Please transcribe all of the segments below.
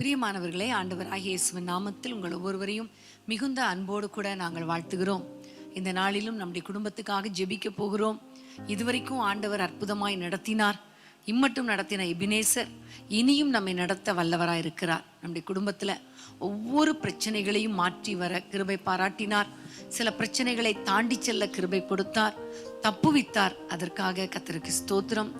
பிரியமானவர்களே ஆண்டவராக இயேசுவின் நாமத்தில் உங்கள் ஒவ்வொருவரையும் மிகுந்த அன்போடு கூட நாங்கள் வாழ்த்துகிறோம். இந்த நாளிலும் நம்முடைய குடும்பத்துக்காக ஜெபிக்க போகிறோம். இதுவரைக்கும் ஆண்டவர் அற்புதமாய் நடத்தினார். இம்மட்டும் நடத்தின எபினேசர் இனியும் நம்மை நடத்த வல்லவராக இருக்கிறார். நம்முடைய குடும்பத்தில் ஒவ்வொரு பிரச்சனைகளையும் மாற்றி வர கிருபை பாராட்டினார். சில பிரச்சனைகளை தாண்டி செல்ல கிருபை கொடுத்தார். தப்புவித்தார் அதற்காக கத்தருக்கு ஸ்தோத்திரம்.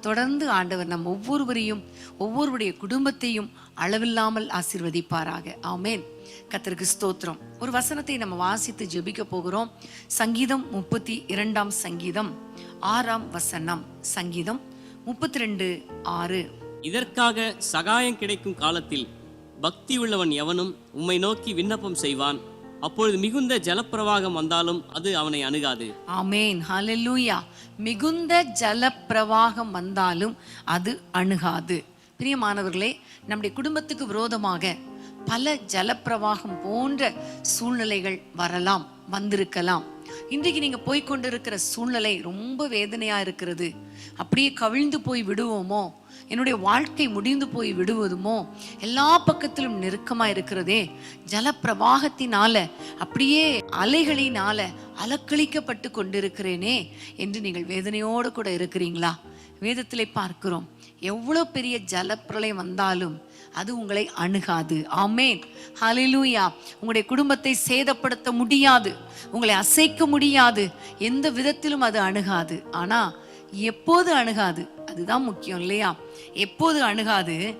தொடர்ந்து ஆண்டவர் நம் ஒவ்வொருவரையும் ஒவ்வொருவருடைய குடும்பத்தையும் அளவில்லாமல் ஆசீர்வதிப்பாராக. ஆமேன். கத்தருக்கு ஸ்தோத்திரம். ஒரு வசனத்தை நம்ம வாசித்து ஜெபிக்க போகிறோம். சங்கீதம் முப்பத்தி இரண்டாம் சங்கீதம் ஆறாம் வசனம். சங்கீதம் முப்பத்தி ரெண்டு ஆறு. இதற்காக சகாயம் கிடைக்கும் காலத்தில் பக்தி உள்ளவன் எவனும் உம்மை நோக்கி விண்ணப்பம் செய்வான். அப்பொழுது மிகுந்த ஜலப்பிரவாகம் வந்தாலும் அது அவனை அணுகாது. ஆமேன். ஹalleluya. மிகுந்த ஜலப்பிரவாகம் வந்தாலும் அது அணுகாது. பிரியமானவர்களே நம்முடைய குடும்பத்துக்கு விரோதமாக பல ஜலப்பிரவாகம் போன்ற சூழ்நிலைகள் வரலாம் வந்திருக்கலாம். இன்றைக்கு நீங்க போய் கொண்டிருக்கிற சூழ்நிலை ரொம்ப வேதனையா இருக்கிறது. அப்படியே கவிழ்ந்து போய் விடுவோமோ? என்னுடைய வாழ்க்கை முடிந்து போய் விடுவதுமோ? எல்லா பக்கத்திலும் நெருக்கமா இருக்கிறதே. ஜலப்பிரவாகத்தினால அப்படியே அலைகளினால அலக்களிக்கப்பட்டு கொண்டிருக்கிறேனே என்று நீங்கள் வேதனையோடு கூட இருக்கிறீங்களா? வேதத்திலே பார்க்கிறோம். எவ்வளோ பெரிய ஜலப்பிரளயம் வந்தாலும் அது உங்களை அணுகாது. ஆமேன். ஹலிலூயா உங்களுடைய குடும்பத்தை சேதப்படுத்த முடியாது. உங்களை அசைக்க முடியாது. எந்த விதத்திலும் அது அணுகாது. ஆனா எப்போது அணுகாது? அதுதான் முக்கியம் இல்லையா? எப்போது அணுகாது?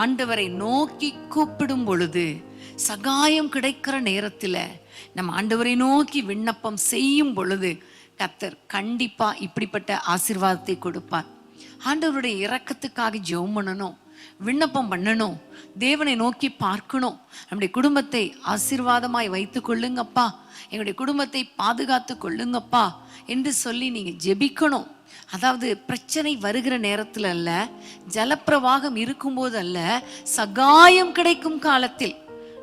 ஆண்டவரை நோக்கி கூப்பிடும் பொழுது சகாயம் கிடைக்கிற நேரத்துல நம்ம ஆண்டவரை நோக்கி விண்ணப்பம் செய்யும் பொழுது கத்தர் கண்டிப்பா இப்படிப்பட்ட ஆசீர்வாதத்தை கொடுப்பார். ஆண்டவருடைய இறக்கத்துக்காக ஜெபம் பண்ணணும். விண்ணப்பம் பண்ணணும். தேவனை நோக்கி பார்க்கணும். நம்முடைய குடும்பத்தை ஆசீர்வாதமாய் வைத்து கொள்ளுங்கப்பா. எங்களுடைய குடும்பத்தை பாதுகாத்து கொள்ளுங்கப்பா என்று சொல்லி நீங்க ஜெபிக்கணும். அதாவது பிரச்சனை வருகிற நேரத்துல அல்ல ஜலப்பிரவாகம் இருக்கும்போது அல்ல சகாயம் கிடைக்கும் காலத்தில்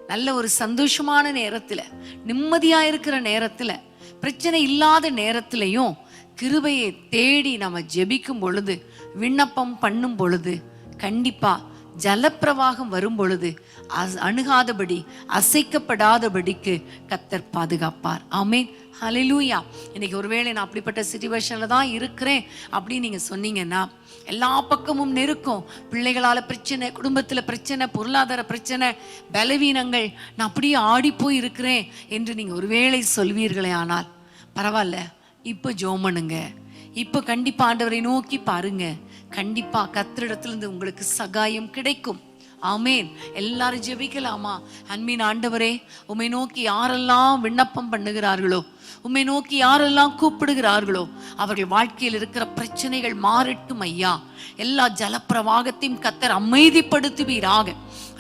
நல்ல ஒரு சந்தோஷமான நேரத்துல நிம்மதியா இருக்கிற நேரத்துல பிரச்சனை இல்லாத நேரத்திலையும் கிருபையை தேடி நம்ம ஜெபிக்கும் பொழுது விண்ணப்பம் பண்ணும் பொழுது கண்டிப்பா ஜலப்பிரவாகம் வரும் பொழுது அணுகாதபடி அசைக்கப்படாதபடிக்கு கத்தர் பாதுகாப்பார். ஆமேன். ஹலிலூயா இன்னைக்கு ஒருவேளை நான் அப்படிப்பட்ட சுச்சுவேஷன்ல தான் இருக்கிறேன் அப்படின்னு நீங்க சொன்னீங்கன்னா எல்லா பக்கமும் நெருக்கம். பிள்ளைகளால பிரச்சனை குடும்பத்துல பிரச்சனை பொருளாதார பிரச்சனை பலவீனங்கள் நான் அப்படியே ஆடி போய் இருக்கிறேன் என்று நீங்க ஒருவேளை சொல்வீர்களே ஆனால் பரவாயில்ல. இப்போ ஜோமனுங்க இப்போ கண்டிப்பா ஆண்டவரை நோக்கி பாருங்க. கண்டிப்பா கத்திரிடத்திலிருந்து உங்களுக்கு சகாயம் கிடைக்கும். ஆமேன். எல்லாரும் ஜெபிக்கலாமா? அன்பின் ஆண்டவரே உம்மை நோக்கி யாரெல்லாம் விண்ணப்பம் பண்ணுகிறார்களோ உம்மை நோக்கி யாரெல்லாம் கூப்பிடுகிறார்களோ அவர்கள் வாழ்க்கையில் இருக்கிற பிரச்சனைகள் மாறட்டும் ஐயா. எல்லா ஜலப்பிரவாகத்தையும் கத்தர் அமைதிப்படுத்துவீராக.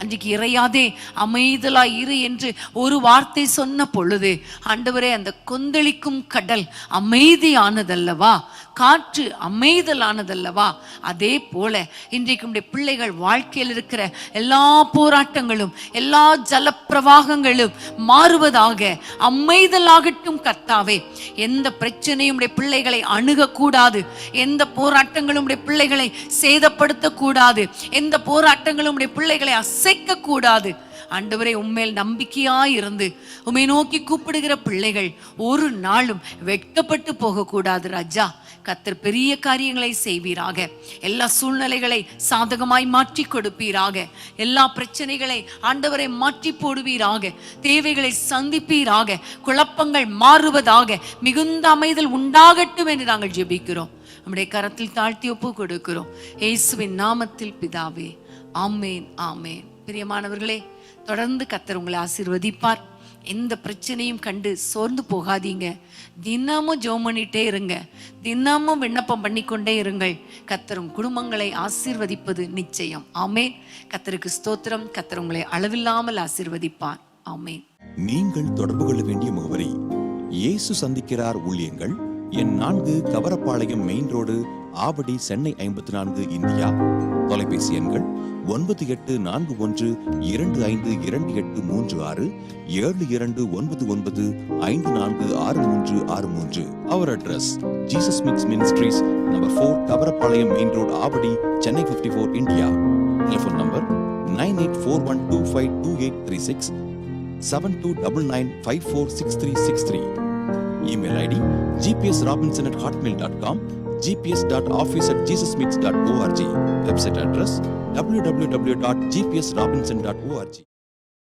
அன்றைக்கு இறையாதே அமைதலா இரு என்று ஒரு வார்த்தை சொன்ன பொழுது ஆண்டவரே அந்த கொந்தளிக்கும் கடல் அமைதியானதல்லவா? காற்று அமைதலானதல்லவா? அதே போல இன்றைக்கு நம்முடைய பிள்ளைகள் வாழ்க்கையில் இருக்கிற எல்லா போராட்டங்களும் எல்லா ஜலப்பிரவாகங்களும் மாறுவதாக அமைதலாகட்டும் கர்த்தாவே. எந்த பிரச்சனையும் உடைய பிள்ளைகளை அணுகக்கூடாது. எந்த போராட்டங்களும் உடைய பிள்ளைகளை சேதப்படுத்தக்கூடாது. எந்த போராட்டங்களும் உடைய பிள்ளைகளை அசைக்கக்கூடாது. ஆண்டவரே உண்மையில் நம்பிக்கையாய் இருந்து உண்மை நோக்கி கூப்பிடுகிற பிள்ளைகள் ஒரு நாளும் வெட்கப்பட்டு போகக்கூடாது ராஜா. கத்தர் பெரிய காரியங்களை செய்வீராக. எல்லா சூழ்நிலைகளை சாதகமாய் மாற்றி கொடுப்பீராக. எல்லா பிரச்சனைகளை ஆண்டவரை மாற்றி போடுவீராக. தேவைகளை சந்திப்பீராக. குழப்பங்கள் மாறுவதாக மிகுந்த அமைதல் உண்டாகட்டும் என்று நாங்கள் ஜெபிக்கிறோம். நம்முடைய கரத்தில் தாழ்த்தி ஒப்பு கொடுக்கிறோம். இயேசுவின் நாமத்தில் பிதாவே ஆமேன் ஆமேன். பிரியமானவர்களே தொடர்ந்து கத்தர் உங்களை ஆசீர்வதிப்பார். எந்த பிரச்சனையும் கண்டு சோர்ந்து போகாதீங்க. தினமும் ஜோம் பண்ணிட்டே இருங்க. தினமும் விண்ணப்பம் பண்ணிக்கொண்டே இருங்கள். கத்தரும் குடும்பங்களை ஆசீர்வதிப்பது நிச்சயம். ஆமேன். கத்தருக்கு ஸ்தோத்திரம். கத்தர் உங்களை அளவில்லாமல் ஆசீர்வதிப்பார். ஆமேன். நீங்கள் தொடர்பு கொள்ள வேண்டிய முகவரி இயேசு சந்திக்கிறார் ஊழியங்கள் என் நான்கு கவரப்பாளையம் மெயின் ரோடு ஆவடி சென்னை ஐம்பத்தி நான்கு இந்தியா. தொலைபேசி எண்கள் ஒன்பது எட்டு நான்கு ஒன்று இரண்டு ஐந்து இரண்டு எட்டு மூன்று ஆறு ஏழு இரண்டு ஒன்பது ஒன்பது ஐந்து நான்கு ஆறு மூன்று ஆறு மூன்று. அவர் address Jesus meets ministries number four Kavarapalayam main road Avadi Chennai fifty four India. Telephone number nine eight four one two five two eight three six seven two double nine five four six three six three email ID GPS Robinson at Hotmail dot com GPS dot office at Jesus meets